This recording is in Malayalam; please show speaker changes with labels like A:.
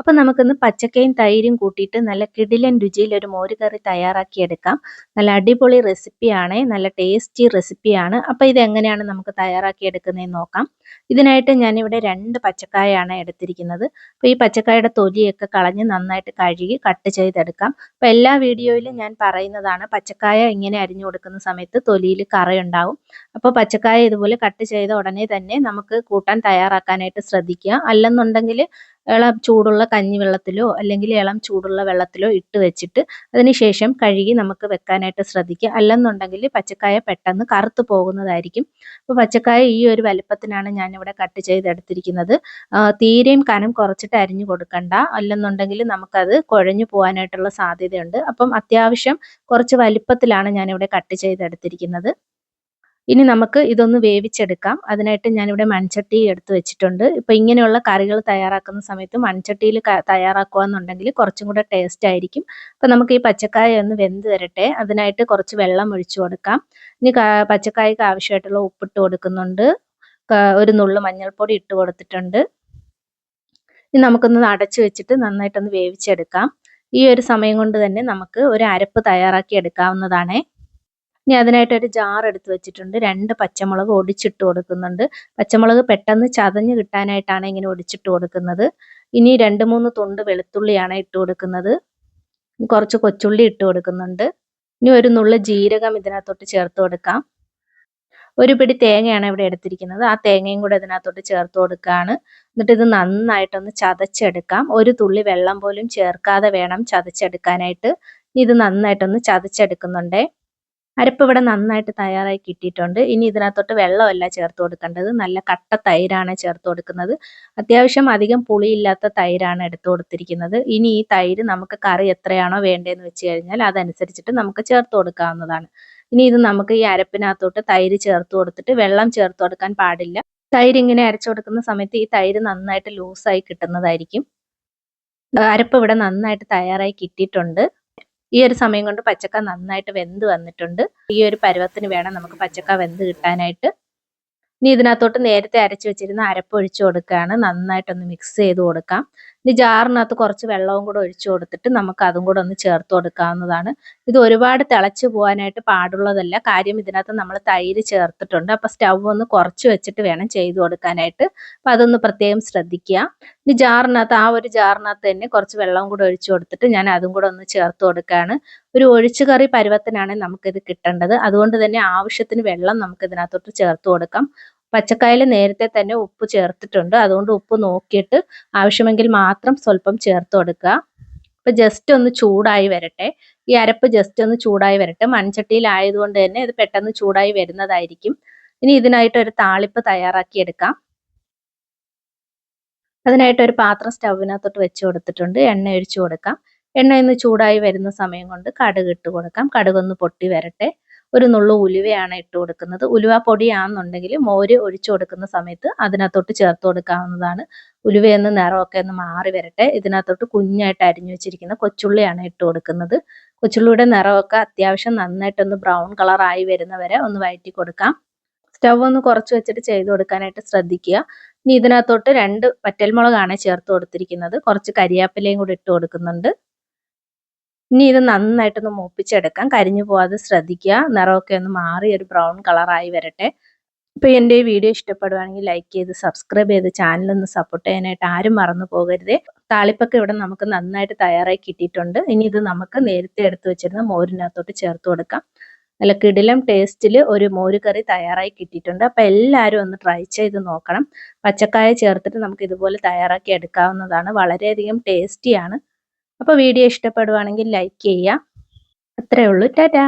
A: അപ്പോൾ നമുക്കിന്ന് പച്ചക്കയും തൈരും കൂട്ടിയിട്ട് നല്ല കിടിലൻ രുചിയിൽ ഒരു മോര് കറി തയ്യാറാക്കി എടുക്കാം. നല്ല അടിപൊളി റെസിപ്പിയാണ് നല്ല ടേസ്റ്റി റെസിപ്പിയാണ്. അപ്പം ഇത് എങ്ങനെയാണ് നമുക്ക് തയ്യാറാക്കിയെടുക്കുന്നതെന്ന് നോക്കാം. ഇതിനായിട്ട് ഞാനിവിടെ രണ്ട് പച്ചക്കായാണ് എടുത്തിരിക്കുന്നത്. അപ്പോൾ ഈ പച്ചക്കായുടെ തൊലിയൊക്കെ കളഞ്ഞ് നന്നായിട്ട് കഴുകി കട്ട് ചെയ്തെടുക്കാം. അപ്പോൾ എല്ലാ വീഡിയോയിലും ഞാൻ പറയുന്നതാണ് പച്ചക്കായ ഇങ്ങനെ അരിഞ്ഞു കൊടുക്കുന്ന സമയത്ത് തൊലിയിൽ കറയുണ്ടാവും. അപ്പോൾ പച്ചക്കായ ഇതുപോലെ കട്ട് ചെയ്ത ഉടനെ തന്നെ നമുക്ക് കൂട്ടാൻ തയ്യാറാക്കാനായിട്ട് ശ്രദ്ധിക്കുക. അല്ലെന്നുണ്ടെങ്കിൽ ഇളം ചൂടുള്ള കഞ്ഞി വെള്ളത്തിലോ അല്ലെങ്കിൽ ഇളം ചൂടുള്ള വെള്ളത്തിലോ ഇട്ട് വെച്ചിട്ട് അതിനുശേഷം കഴുകി നമുക്ക് വെക്കാനായിട്ട് ശ്രദ്ധിക്കുക. അല്ലെന്നുണ്ടെങ്കിൽ പച്ചക്കായ പെട്ടെന്ന് കറുത്ത് പോകുന്നതായിരിക്കും. അപ്പോൾ പച്ചക്കായ ഈ ഒരു വലുപ്പത്തിനാണ് ഞാനിവിടെ കട്ട് ചെയ്തെടുത്തിരിക്കുന്നത്. തീരെയും കനം കുറച്ചിട്ട് അരിഞ്ഞു കൊടുക്കണ്ട. അല്ലെന്നുണ്ടെങ്കിൽ നമുക്കത് കുഴഞ്ഞു പോകാനായിട്ടുള്ള സാധ്യതയുണ്ട്. അപ്പം അത്യാവശ്യം കുറച്ച് വലിപ്പത്തിലാണ് ഞാനിവിടെ കട്ട് ചെയ്തെടുത്തിരിക്കുന്നത്. ഇനി നമുക്ക് ഇതൊന്ന് വേവിച്ചെടുക്കാം. അതിനായിട്ട് ഞാനിവിടെ മൺചട്ടി എടുത്ത് വെച്ചിട്ടുണ്ട്. ഇപ്പം ഇങ്ങനെയുള്ള കറികൾ തയ്യാറാക്കുന്ന സമയത്ത് മൺചട്ടിയിൽ തയ്യാറാക്കുക എന്നുണ്ടെങ്കിൽ കുറച്ചും കൂടെ ടേസ്റ്റ് ആയിരിക്കും. അപ്പം നമുക്ക് ഈ പച്ചക്കായ ഒന്ന് വെന്ത് തരട്ടെ അതിനായിട്ട് കുറച്ച് വെള്ളം ഒഴിച്ചു കൊടുക്കാം. ഇനി പച്ചക്കായക്ക് ആവശ്യമായിട്ടുള്ള ഉപ്പിട്ട് കൊടുക്കുന്നുണ്ട്. ഒരു നുള്ളു മഞ്ഞൾപ്പൊടി ഇട്ട് കൊടുത്തിട്ടുണ്ട്. ഇനി നമുക്കൊന്ന് അടച്ചു വെച്ചിട്ട് നന്നായിട്ടൊന്ന് വേവിച്ചെടുക്കാം. ഈ ഒരു സമയം കൊണ്ട് തന്നെ നമുക്ക് ഒരു അരപ്പ് തയ്യാറാക്കി എടുക്കാവുന്നതാണേ. ഇനി അതിനായിട്ട് ഒരു ജാർ എടുത്ത് വെച്ചിട്ടുണ്ട്. രണ്ട് പച്ചമുളക് ഒടിച്ചിട്ട് കൊടുക്കുന്നുണ്ട്. പച്ചമുളക് പെട്ടെന്ന് ചതഞ്ഞ് കിട്ടാനായിട്ടാണ് ഇങ്ങനെ ഒടിച്ചിട്ട് കൊടുക്കുന്നത്. ഇനി രണ്ട് മൂന്ന് തുണ്ട് വെളുത്തുള്ളിയാണ് ഇട്ട് കൊടുക്കുന്നത്. കുറച്ച് കൊച്ചുള്ളി ഇട്ട് കൊടുക്കുന്നുണ്ട്. ഇനി ഒരു നുള്ള ജീരകം ഇതിനകത്തോട്ട് ചേർത്ത് കൊടുക്കാം. ഒരു പിടി തേങ്ങയാണ് ഇവിടെ എടുത്തിരിക്കുന്നത്. ആ തേങ്ങയും കൂടെ ഇതിനകത്തോട്ട് ചേർത്ത് കൊടുക്കുകയാണ് എന്നിട്ട് ഇത് നന്നായിട്ടൊന്ന് ചതച്ചെടുക്കാം. ഒരു തുള്ളി വെള്ളം പോലും ചേർക്കാതെ വേണം ചതച്ചെടുക്കാനായിട്ട്. ഇത് നന്നായിട്ടൊന്ന് ചതച്ചെടുക്കുന്നുണ്ടേ. അരപ്പ് ഇവിടെ നന്നായിട്ട് തയ്യാറായി കിട്ടിയിട്ടുണ്ട്. ഇനി ഇതിനകത്തോട്ട് വെള്ളമല്ല ചേർത്ത് കൊടുക്കേണ്ടത്. നല്ല കട്ട തൈരാണ് ചേർത്ത് കൊടുക്കുന്നത്. അത്യാവശ്യം അധികം പുളിയില്ലാത്ത തൈരാണ് എടുത്തു കൊടുത്തിരിക്കുന്നത്. ഇനി ഈ തൈര് നമുക്ക് കറി എത്രയാണോ വേണ്ടതെന്ന് വെച്ച് കഴിഞ്ഞാൽ അതനുസരിച്ചിട്ട് നമുക്ക് ചേർത്ത് കൊടുക്കാവുന്നതാണ്. ഇനി ഇത് നമുക്ക് ഈ അരപ്പിനകത്തോട്ട് തൈര് ചേർത്ത് കൊടുത്തിട്ട് വെള്ളം ചേർത്ത് കൊടുക്കാൻ പാടില്ല. തൈര് ഇങ്ങനെ അരച്ചു കൊടുക്കുന്ന സമയത്ത് ഈ തൈര് നന്നായിട്ട് ലൂസായി കിട്ടുന്നതായിരിക്കും. അരപ്പ് ഇവിടെ നന്നായിട്ട് തയ്യാറായി കിട്ടിയിട്ടുണ്ട്. ഈ ഒരു സമയം കൊണ്ട് പച്ചക്ക നന്നായിട്ട് വെന്ത് വന്നിട്ടുണ്ട്. ഈ ഒരു പരുവത്തിന് വേണം നമുക്ക് പച്ചക്ക വെന്ത് കിട്ടാനായിട്ട്. ഇനി ഇതിനകത്തോട്ട് നേരത്തെ അരച്ചു വെച്ചിരുന്ന അരപ്പ് ഒഴിച്ചു കൊടുക്കുകയാണ്. നന്നായിട്ടൊന്ന് മിക്സ് ചെയ്ത് കൊടുക്കാം. ഇനി ജാറിനകത്ത് കുറച്ച് വെള്ളവും കൂടെ ഒഴിച്ചു കൊടുത്തിട്ട് നമുക്ക് അതും കൂടെ ഒന്ന് ചേർത്ത് കൊടുക്കാവുന്നതാണ്. ഇത് ഒരുപാട് തിളച്ച് പോകാനായിട്ട് പാടുള്ളതല്ല. കാര്യം ഇതിനകത്ത് നമ്മൾ തൈര് ചേർത്തിട്ടുണ്ട്. അപ്പൊ സ്റ്റവ് ഒന്ന് കുറച്ച് വെച്ചിട്ട് വേണം ചെയ്ത് കൊടുക്കാനായിട്ട്. അപ്പൊ അതൊന്ന് പ്രത്യേകം ശ്രദ്ധിക്കുക. ഇനി ജാറിനകത്ത് ആ ഒരു ജാറിനകത്ത് തന്നെ കുറച്ച് വെള്ളവും കൂടെ ഒഴിച്ചു കൊടുത്തിട്ട് ഞാൻ അതും കൂടെ ഒന്ന് ചേർത്ത് കൊടുക്കുകയാണ്. ഒരു ഒഴിച്ചു കറി പരുവത്തിനാണ് നമുക്കിത് കിട്ടേണ്ടത്. അതുകൊണ്ട് തന്നെ ആവശ്യത്തിന് വെള്ളം നമുക്ക് ഇതിനകത്തോട്ട് ചേർത്ത് കൊടുക്കാം. പച്ചക്കായയിൽ നേരത്തെ തന്നെ ഉപ്പ് ചേർത്തിട്ടുണ്ട്. അതുകൊണ്ട് ഉപ്പ് നോക്കിയിട്ട് ആവശ്യമെങ്കിൽ മാത്രം സ്വല്പം ചേർത്ത് കൊടുക്കുക. ഇപ്പം ജസ്റ്റ് ഒന്ന് ചൂടായി വരട്ടെ. ഈ അരപ്പ് ജസ്റ്റ് ഒന്ന് ചൂടായി വരട്ടെ. മൺചട്ടിയിലായതുകൊണ്ട് തന്നെ ഇത് പെട്ടെന്ന് ചൂടായി വരുന്നതായിരിക്കും. ഇനി ഇതിനായിട്ട് ഒരു താളിപ്പ് തയ്യാറാക്കിയെടുക്കാം അതിനായിട്ട് ഒരു പാത്രം സ്റ്റൗവിനകത്തോട്ട് വെച്ച് കൊടുത്തിട്ടുണ്ട്. എണ്ണ ഒഴിച്ചു കൊടുക്കാം. എണ്ണ ഒന്ന് ചൂടായി വരുന്ന സമയം കൊണ്ട് കടുക് ഇട്ട് കൊടുക്കാം. കടുകൊന്ന് പൊട്ടി വരട്ടെ. ഒരു നുള്ളു ഉലുവയാണ് ഇട്ട് കൊടുക്കുന്നത്. ഉലുവ പൊടിയാണെന്നുണ്ടെങ്കിൽ മോര് ഒഴിച്ചു കൊടുക്കുന്ന സമയത്ത് അതിനകത്തോട്ട് ചേർത്ത് കൊടുക്കാവുന്നതാണ്. ഉലുവയെന്ന് നിറമൊക്കെ ഒന്ന് മാറി വരട്ടെ. ഇതിനകത്തോട്ട് കുഞ്ഞായിട്ട് അരിഞ്ഞു വെച്ചിരിക്കുന്ന കൊച്ചുള്ളിയാണ് ഇട്ട് കൊടുക്കുന്നത്. കൊച്ചുള്ളിയുടെ നിറമൊക്കെ അത്യാവശ്യം നന്നായിട്ടൊന്ന് ബ്രൗൺ കളറായി വരുന്നവരെ ഒന്ന് വഴറ്റി കൊടുക്കാം. സ്റ്റവ് ഒന്ന് കുറച്ച് വെച്ചിട്ട് ചെയ്ത് കൊടുക്കാനായിട്ട് ശ്രദ്ധിക്കുക. ഇനി ഇതിനകത്തോട്ട് രണ്ട് പറ്റൽമുളകാണ് ചേർത്ത് കൊടുത്തിരിക്കുന്നത്. കുറച്ച് കരിയാപ്പിലയും കൂടി ഇട്ട് കൊടുക്കുന്നുണ്ട്. ഇനി ഇത് നന്നായിട്ടൊന്ന് മൂപ്പിച്ചെടുക്കാം. കരിഞ്ഞു പോവാതെ ശ്രദ്ധിക്കുക. നിറമൊക്കെ ഒന്ന് മാറി ഒരു ബ്രൗൺ കളറായി വരട്ടെ. ഇപ്പോൾ എന്റെ ഈ വീഡിയോ ഇഷ്ടപ്പെടുവാണെങ്കിൽ ലൈക്ക് ചെയ്ത് സബ്സ്ക്രൈബ് ചെയ്ത് ചാനലൊന്ന് സപ്പോർട്ട് ചെയ്യാനായിട്ട് ആരും മറന്നു പോകരുത്. താളിപ്പൊക്കെ ഇവിടെ നമുക്ക് നന്നായിട്ട് തയ്യാറായി കിട്ടിയിട്ടുണ്ട്. ഇനി ഇത് നമുക്ക് നേരത്തെ എടുത്തു വെച്ചിരുന്ന മോരിനകത്തോട്ട് ചേർത്ത് കൊടുക്കാം. നല്ല കിടിലം ടേസ്റ്റിൽ ഒരു മോര് കറി തയ്യാറായി കിട്ടിയിട്ടുണ്ട്. അപ്പോൾ എല്ലാവരും ഒന്ന് ട്രൈ ചെയ്ത് നോക്കണം. പച്ചക്കായ ചേർത്തിട്ട് നമുക്ക് ഇതുപോലെ തയ്യാറാക്കി എടുക്കാവുന്നതാണ്. വളരെയധികം ടേസ്റ്റിയാണ്. അപ്പോൾ വീഡിയോ ഇഷ്ടപ്പെടുവാണെങ്കിൽ ലൈക്ക് ചെയ്യുക. അത്രയേ ഉള്ളൂ. ടാറ്റാ.